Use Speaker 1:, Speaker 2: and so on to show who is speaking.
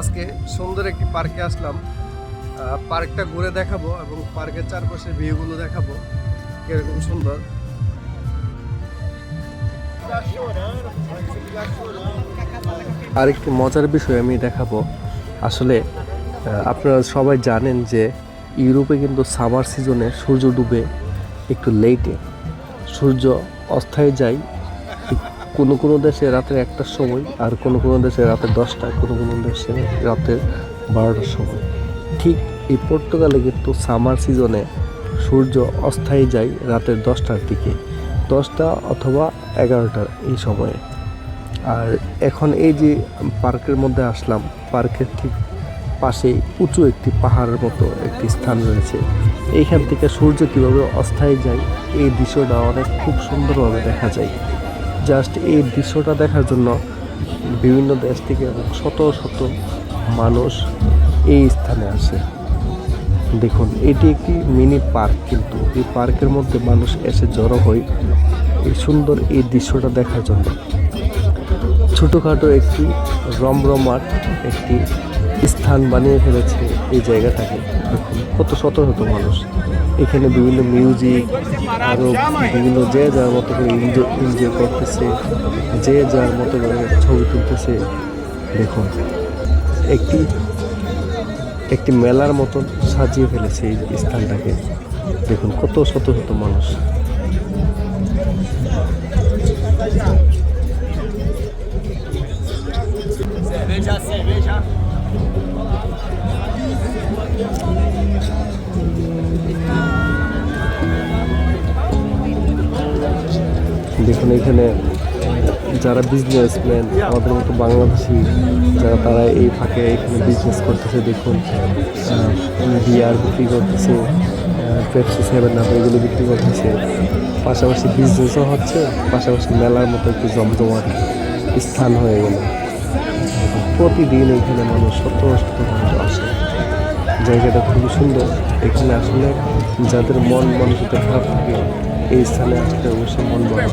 Speaker 1: আজকে সুন্দর একটি পার্কে আসলাম। পার্কটা ঘুরে দেখাবো এবং পার্কের চারপাশের ভিউগুলো দেখাবো, কীরকম সুন্দর। আর একটি মজার বিষয় আমি দেখাবো। আসলে আপনারা সবাই জানেন যে ইউরোপে কিন্তু সামার সিজনে সূর্য ডুবে একটু লেটে সূর্য অস্থায় যায় কোনো কোনো দেশে রাতের একটার সময় আর কোনো কোনো দেশে রাতের দশটা কোনো কোনো দেশে রাতের বারোটার সময়। ঠিক এই পর্তুগালে কিন্তু সামার সিজনে সূর্য অস্থায়ী যায় রাতের দশটার দিকে, দশটা অথবা এগারোটার এই সময়ে। আর এখন এই যে পার্কের মধ্যে আসলাম, পার্কের ঠিক পাশে উঁচু একটি পাহাড়ের মতো একটি স্থান রয়েছে। এইখান থেকে সূর্য কীভাবে অস্থায়ী যায়, এই দৃশ্যটা অনেক খুব সুন্দরভাবে দেখা যায়। জাস্ট এই দৃশ্যটা দেখার জন্য বিভিন্ন দেশ থেকে শত শত মানুষ এই স্থানে আসে। দেখুন, এটি একটি মিনি পার্ক কিন্তু এই পার্কের মধ্যে মানুষ এসে জড়ো হয় এই সুন্দর এই দৃশ্যটা দেখার জন্য। ছোটোখাটো একটি রমরমাট, একটি স্থান বানিয়ে ফেলেছে এই জায়গাটাকে। কত শত মানুষ। এখানে বিভিন্ন মিউজিক আরও বিভিন্ন যে যার মতো করে এনজয় করতেছে যে যার মতো করে ছবি তুলতেছে দেখুন। একটি একটি মেলার মতন সাজিয়ে ফেলেছে এই স্থানটাকে। দেখুন কত শত শত মানুষ।
Speaker 2: Cerveja, cerveja.
Speaker 1: দেখুন, এখানে যারা বিজনেসম্যান আমাদের মতো বাংলাদেশি, যারা তারা এই ফাঁকে এখানে বিজনেস করতেছে, দেখুন বিয়ার বিক্রি করতেছে পেপসি সেভেন আপ এগুলো বিক্রি করতেছে। পাশাপাশি বিজনেসও হচ্ছে, পাশাপাশি মেলার মতো একটু জমজমাট স্থান হয়ে গেল। প্রতিদিন এখানে মানুষ শত শত মানুষ আসে। জায়গাটা খুবই সুন্দর। এখানে আসলে যাদের মন মানসিকতা খারাপ থাকে, এই স্থানে আসলে অবশ্যই মন ভালো